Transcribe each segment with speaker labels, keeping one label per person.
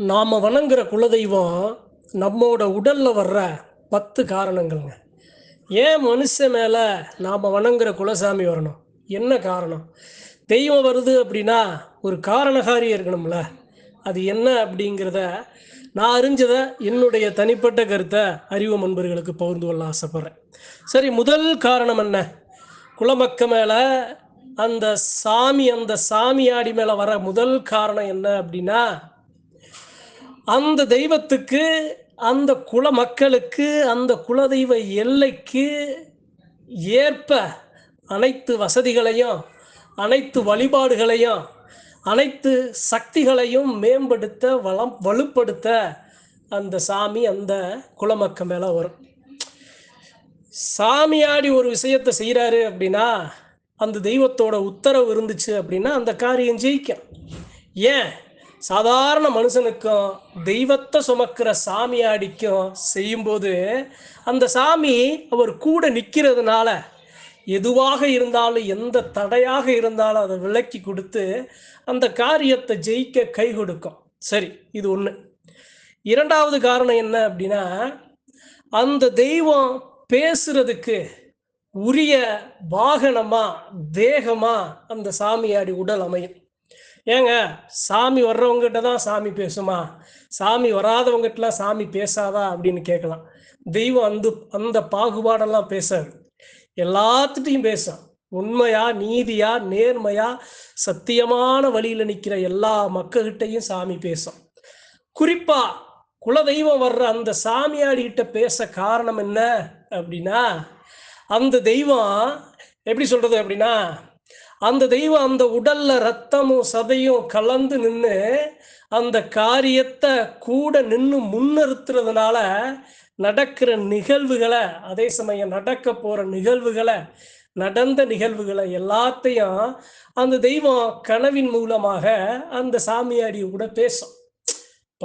Speaker 1: நாம் வணங்குற குலதெய்வம் நம்மோட உடலில் வர்ற பத்து காரணங்கள்ங்க. ஏன் மனுஷன் மேலே நாம் வணங்குற குலசாமி வரணும்? என்ன காரணம்? தெய்வம் வருது அப்படின்னா ஒரு காரணகாரியம் இருக்கணும்ல. அது என்ன அப்படிங்கிறத நான் அறிஞ்சதை என்னுடைய தனிப்பட்ட கருத்தை அறிவு நண்பர்களுக்கு பகிர்ந்து கொள்ள ஆசைப்பட்றேன். சரி முதல் காரணம் என்ன? குலமக்க மேலே அந்த சாமி அந்த சாமியாடி மேலே வர முதல் காரணம் என்ன அப்படின்னா அந்த தெய்வத்துக்கு அந்த குல மக்களுக்கு அந்த குலதெய்வ எல்லைக்கு ஏற்ப அனைத்து வசதிகளையும் அனைத்து வழிபாடுகளையும் அனைத்து சக்திகளையும் மேம்படுத்த வளம் வலுப்படுத்த அந்த சாமி அந்த குலமக்க மேலே வரும். சாமியாடி ஒரு விஷயத்தை செய்கிறாரு அப்படின்னா அந்த தெய்வத்தோட உத்தரவு இருந்துச்சு அப்படின்னா அந்த காரியம் ஜெயிக்கும். ஏன்? சாதாரண மனுஷனுக்கும் தெய்வத்தை சுமக்கிற சாமியாடிக்கும் செய்யும்போது அந்த சாமி அவர் கூட நிற்கிறதுனால எதுவாக இருந்தாலும் எந்த தடையாக இருந்தாலும் அதை விலக்கி கொடுத்து அந்த காரியத்தை ஜெயிக்க கை கொடுக்கும். சரி இது ஒன்று இரண்டாவது காரணம் என்ன அப்படின்னா அந்த தெய்வம் பேசுறதுக்கு உரிய வாகனமா தேகமா அந்த சாமியாடி உடல் அமையும். ஏங்க சாமி வர்றவங்ககிட்ட தான் சாமி பேசுமா? சாமி வராதவங்ககிட்டலாம் சாமி பேசாதா? அப்படின்னு கேட்கலாம். தெய்வம் அந்த அந்த பாகுபாடெல்லாம் பேசாது. எல்லாத்துட்டையும் பேசும் உண்மையா நீதியா நேர்மையா சத்தியமான வழியில நிற்கிற எல்லா மக்கள்கிட்டையும் சாமி பேசும் குறிப்பா குலதெய்வம் வர்ற அந்த சாமியாடிகிட்ட பேச காரணம் என்ன அப்படின்னா அந்த தெய்வம் எப்படி சொல்றது அப்படின்னா அந்த தெய்வம் அந்த உடல்ல ரத்தமும் சதையும் கலந்து நின்று அந்த காரியத்தை கூட நின்று முன்னிறுத்துறதுனால நடக்கிற நிகழ்வுகளை அதே சமயம் நடக்க போற நிகழ்வுகளை நடந்த நிகழ்வுகளை எல்லாத்தையும் அந்த தெய்வம் கனவின் மூலமாக அந்த சாமியாடி கூட பேசும்.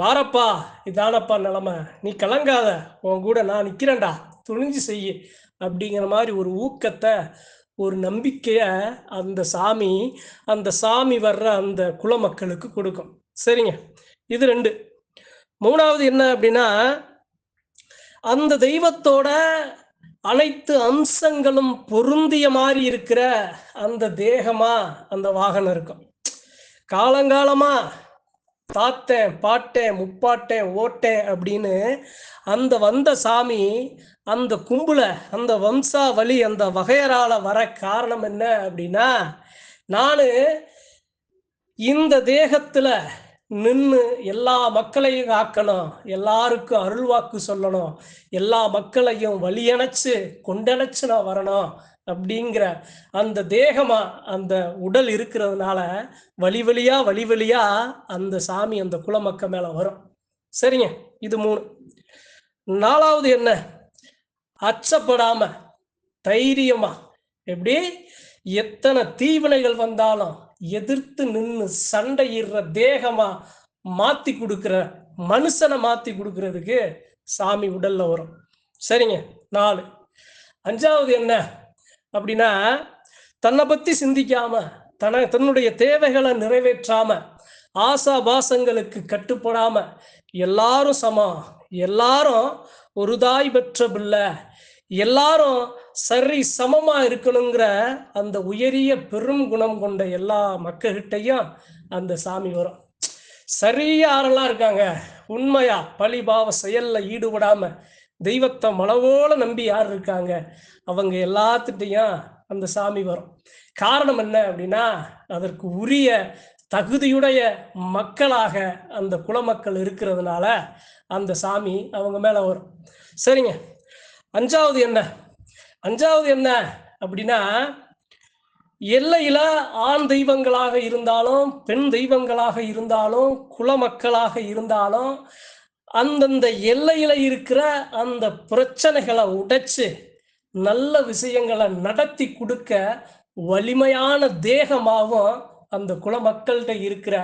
Speaker 1: பாரப்பா இதானப்பா நிலமை. நீ கலங்காத. உன் கூட நான் நிற்கிறேன்டா துணிஞ்சு செய்ய. அப்படிங்கிற மாதிரி ஒரு ஊக்கத்தை ஒரு நம்பிக்கையை அந்த சாமி அந்த சாமி வர்ற அந்த குல மக்களுக்கு கொடுக்கும். சரிங்க? இது ரெண்டு. மூணாவது என்ன அப்படின்னா அந்த தெய்வத்தோட அனைத்து அம்சங்களும் பொருந்திய மாதிரி இருக்கிற அந்த தேகமா அந்த வாகனம் இருக்கும். காலங்காலமா தாத்தேன் பாட்டேன் முப்பாட்டேன் ஓட்டேன் அப்படின்னு அந்த வந்த சாமி அந்த கும்பலை அந்த வம்சாவளி அந்த வகையரால வர காரணம் என்ன அப்படின்னா நான் இந்த தேகத்துல நின்று எல்லா மக்களையும் காக்கணும் எல்லாருக்கும் அருள்வாக்கு சொல்லணும் எல்லா மக்களையும் வழியணைச்சு கொண்டணைச்சு நான் வரணும் அப்படிங்கிற அந்த தேகமா அந்த உடல் இருக்கிறதுனால வழி வழியா வழி வழியா அந்த சாமி அந்த குலமக்க மேல வரும். சரிங்க? இது மூணு. நாலாவது என்ன? அச்சப்படாம தைரியமா எப்படி? எத்தனை தீவினைகள் வந்தாலும் எதிர்த்து நின்று சண்டையிடுற தேகமா மாத்தி கொடுக்குற மனுஷனை மாத்தி கொடுக்கறதுக்கு சாமி உடல்ல வரும். சரிங்க? நாலு. அஞ்சாவது என்ன? அப்படின்னா தன்னை பத்தி சிந்திக்காம தன தன்னுடைய தேவைகளை நிறைவேற்றாம ஆசா பாசங்களுக்கு கட்டுப்படாம எல்லாரும் சமம். எல்லாரும் ஒரு தாய் பெற்ற பிள்ளை. எல்லாரும் சரி சமமா இருக்கணுங்கிற அந்த உயரிய பெரும் குணம் கொண்ட எல்லா மக்கள்கிட்டையும் அந்த சாமி வரும். சரியா யாரெல்லாம் இருக்காங்க. உண்மையா பழிபாவ செயல்ல ஈடுபடாம தெய்வத்தை மனவோல நம்பி யார் இருக்காங்க? அவங்க எல்லாத்துட்டையும் அந்த சாமி வரும். காரணம் என்ன அப்படின்னா அதற்கு உரிய தகுதியுடைய மக்களாக அந்த குலமக்கள் இருக்கிறதுனால அந்த சாமி அவங்க மேல வரும். சரிங்க. அஞ்சாவது என்ன? அஞ்சாவது என்ன அப்படின்னா எல்லையில ஆண் தெய்வங்களாக இருந்தாலும் பெண் தெய்வங்களாக இருந்தாலும் குல மக்களாக இருந்தாலும் அந்தந்த எல்லையில இருக்கிற அந்த பிரச்சனைகளை உடைச்சு நல்ல விஷயங்களை நடத்தி கொடுக்க வலிமையான தேகமாகவும் அந்த குலமக்கள்கிட்ட இருக்கிற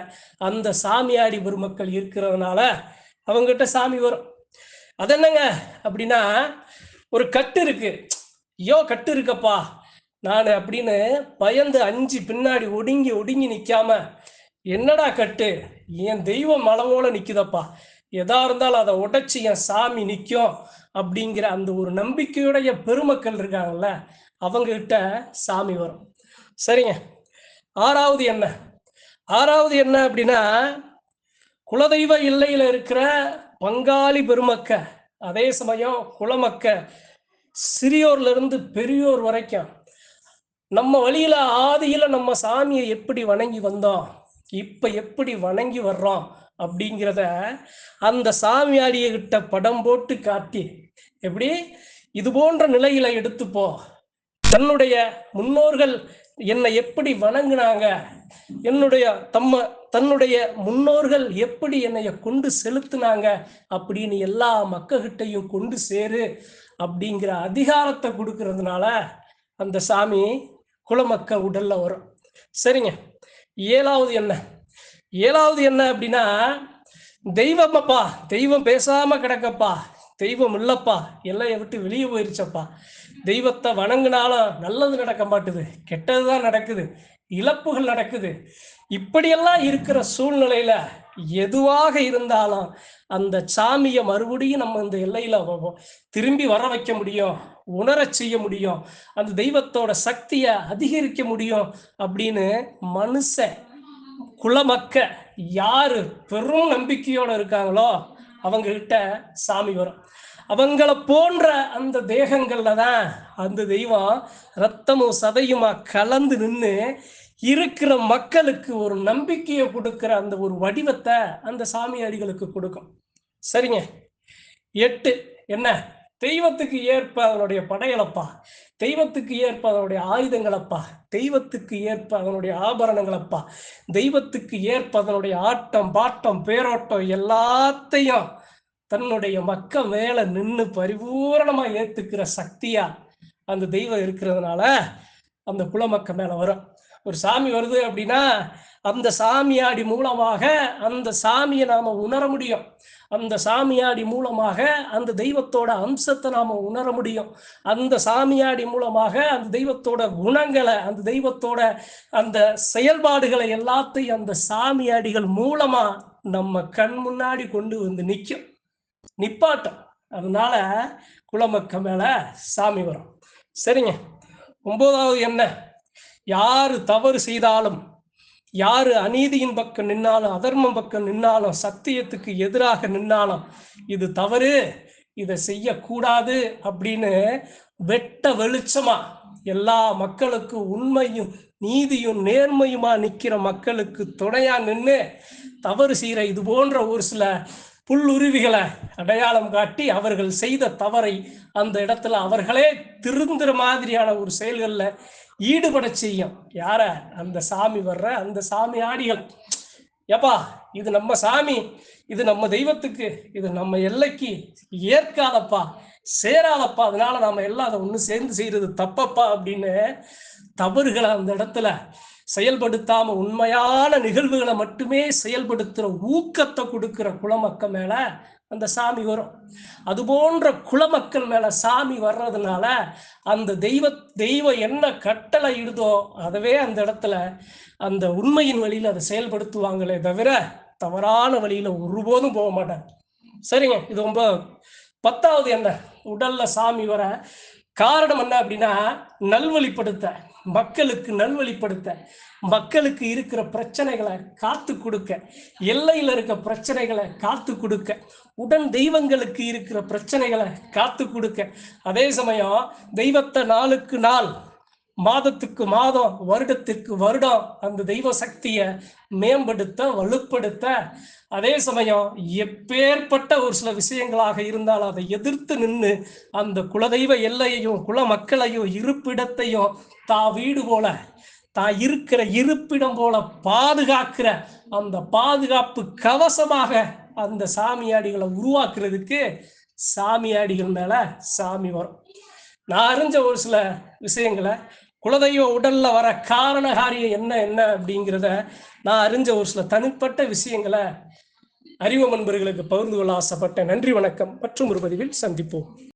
Speaker 1: அந்த சாமியாடி பெருமக்கள் இருக்கிறதுனால அவங்ககிட்ட சாமி வரும். அது என்னங்க அப்படின்னா ஒரு கட்டு இருக்கு. ஐயோ கட்டு இருக்கப்பா. நான் அப்படின்னு பயந்து அஞ்சு பின்னாடி ஒடுங்கி ஒடுங்கி நிற்காம என்னடா கட்டு? என் தெய்வம் மலமோல நிற்குதப்பா எதா இருந்தாலும் அதை உடைச்சி என் சாமி நிற்கும் அப்படிங்கிற அந்த ஒரு நம்பிக்கையுடைய பெருமக்கள் இருக்காங்கல்ல அவங்க கிட்ட சாமி வரும். சரிங்க. ஆறாவது என்ன? ஆறாவது என்ன அப்படின்னா குலதெய்வ இல்லையில இருக்கிற பங்காளி பெருமக்க அதே சமயம் குலமக்க சிறியோர்ல இருந்து பெரியோர் வரைக்கும் நம்ம வழியில ஆதியில நம்ம சாமியை எப்படி வணங்கி வந்தோம் இப்ப எப்படி வணங்கி வர்றோம் அப்படிங்கிறத அந்த சாமியாரிய கிட்ட படம் போட்டு காட்டி எப்படி? இது போன்ற நிலையில எடுத்துப்போ தன்னுடைய முன்னோர்கள் என்னை எப்படி வணங்கினாங்க? என்னுடைய தம்ம தன்னுடைய முன்னோர்கள் எப்படி என்னைய கொண்டு செலுத்துனாங்க? அப்படின்னு எல்லா மக்கள்கிட்டையும் கொண்டு சேரு அப்படிங்கிற அதிகாரத்தை கொடுக்கறதுனால அந்த சாமி குலமக்க உடல்ல வரும். சரிங்க. ஏழாவது என்ன? ஏழாவது என்ன அப்படின்னா தெய்வம் அப்பா தெய்வம் பேசாம கிடக்கப்பா தெய்வம் இல்லப்பா எல்லையை விட்டு வெளியே போயிருச்சப்பா. தெய்வத்தை வணங்கினாலும் நல்லது நடக்க மாட்டுது கெட்டதுதான் நடக்குது இழப்புகள் நடக்குது. இப்படியெல்லாம் இருக்கிற சூழ்நிலையில எதுவாக இருந்தாலும் அந்த சாமியை மறுபடியும் நம்ம இந்த எல்லையில திரும்பி வர வைக்க முடியும் உணரச் செய்ய முடியும் அந்த தெய்வத்தோட சக்தியை அதிகரிக்க முடியும் அப்படின்னு மனுஷன் குலமக்க யாரு பெரும் நம்பிக்கையோட இருக்காங்களோ அவங்க கிட்ட சாமி வரும். அவங்கள போன்ற அந்த தேகங்கள்ல தான் அந்த தெய்வம் ரத்தமும் சதையுமா கலந்து நின்று இருக்கிற மக்களுக்கு ஒரு நம்பிக்கையை கொடுக்கிற அந்த ஒரு வடிவத்தை அந்த சாமியாடிகளுக்கு கொடுக்கும். சரிங்க. எட்டு. என்ன? தெய்வத்துக்கு ஏற்ப அவனுடைய படையலப்பா. தெய்வத்துக்கு ஏற்ப அதனுடைய ஆயுதங்களப்பா தெய்வத்துக்கு ஏற்ப அதனுடைய ஆபரணங்களப்பா தெய்வத்துக்கு ஏற்ப அதனுடைய ஆட்டம் பாட்டம் பேரோட்டம் எல்லாத்தையும் தன்னுடைய மக்க மேல நின்று பரிபூரணமா ஏத்துக்கிற சக்தியா அந்த தெய்வம் இருக்கிறதுனால அந்த குலமக்க மேல வரும். ஒரு சாமி வருது அப்படின்னா அந்த சாமியாடி மூலமாக அந்த சாமியை நாம உணர முடியும். அந்த சாமியாடி மூலமாக அந்த தெய்வத்தோட அம்சத்தை நாம உணர முடியும். அந்த சாமியாடி மூலமாக அந்த தெய்வத்தோட குணங்களை அந்த தெய்வத்தோட அந்த செயல்பாடுகளை எல்லாத்தையும் அந்த சாமியாடிகள் மூலமா நம்ம கண் முன்னாடி கொண்டு வந்து நிற்கும் நிப்பாட்டம். அதனால குளமக்க மேல சாமி வரும். சரிங்க. ஒன்பதாவது என்ன யாரு தவறு செய்தாலும் யாரு அநீதியின் பக்கம் நின்னாலும் அதர்மம் பக்கம் நின்னாலும் சத்தியத்துக்கு எதிராக நின்னாலும் இது தவறு இதை செய்யக்கூடாது அப்படின்னு வெட்ட வெளிச்சமா எல்லா மக்களுக்கும் உண்மையும் நீதியும் நேர்மையுமா நிற்கிற மக்களுக்கு துணையா நின்று தவறு செய்கிற இது போன்ற ஒரு சில புல்லுருவிகளை அடையாளம் காட்டி அவர்கள் செய்த தவறை அந்த இடத்துல அவர்களே திருந்துற மாதிரியான ஒரு செயல்களில் ஈடுபட செய்யும். யார? அந்த சாமி வர்ற அந்த சாமி ஆடிகள். ஏப்பா இது நம்ம சாமி இது நம்ம தெய்வத்துக்கு இது நம்ம எல்லைக்கு ஏற்காதப்பா சேராதப்பா அதனால நாம எல்லாம் அதை ஒன்று சேர்ந்து செய்யறது தப்பப்பா அப்படின்னு தவறுகளை அந்த இடத்துல செயல்படுத்தாம உண்மையான நிகழ்வுகளை மட்டுமே செயல்படுத்துற ஊக்கத்தை கொடுக்கிற குலமக்க மேல அந்த சாமி வரும். அது போன்ற குலமக்கள் மேல சாமி வர்றதுனால அந்த தெய்வ தெய்வம் என்ன கட்டளை இடுதோ அதவே அந்த இடத்துல அந்த உண்மையின் வழியில அதை செயல்படுத்துவாங்களே தவிர தவறான வழியில ஒருபோதும் போக மாட்டாங்க. சரிங்க இது ரொம்ப பத்தாவது என்ன உடல்ல சாமி வர காரணம் என்ன அப்படின்னா நல்வழிப்படுத்த. மக்களுக்கு நல்வழிப்படுத்த மக்களுக்கு இருக்கிற பிரச்சனைகளை காத்து கொடுக்க எல்லையில் இருக்க பிரச்சனைகளை காத்து கொடுக்க உடன் தெய்வங்களுக்கு இருக்கிற பிரச்சனைகளை காத்து கொடுக்க. அதே சமயம் தெய்வத்தை நாளுக்கு நாள் மாதத்துக்கு மாதம் வருடத்திற்கு வருடம் அந்த தெய்வ சக்தியை மேம்படுத்த வலுப்படுத்த. அதே சமயம் எப்பேற்பட்ட ஒரு சில விஷயங்களாக இருந்தால் அதை எதிர்த்து நின்று அந்த குலதெய்வ எல்லையையும் குல மக்களையும் இருப்பிடத்தையும் தா வீடு போல தான் இருக்கிற இருப்பிடம் போல பாதுகாக்கிற அந்த பாதுகாப்பு கவசமாக அந்த சாமியாடிகளை உருவாக்குறதுக்கு சாமியாடிகள் மேல சாமி வரும். நான் அறிஞ்ச ஒரு சில விஷயங்களை குலதெய்வ உடல்ல வர காரண காரியம் என்ன என்ன அப்படிங்கிறத நான் அறிஞ்ச ஒரு சில தனிப்பட்ட விஷயங்களை அறிவு நண்பர்களுக்கு பகிர்ந்து கொள்ள ஆசைப்பட்டேன். நன்றி வணக்கம். மற்றும் ஒரு பதிவில் சந்திப்போம்.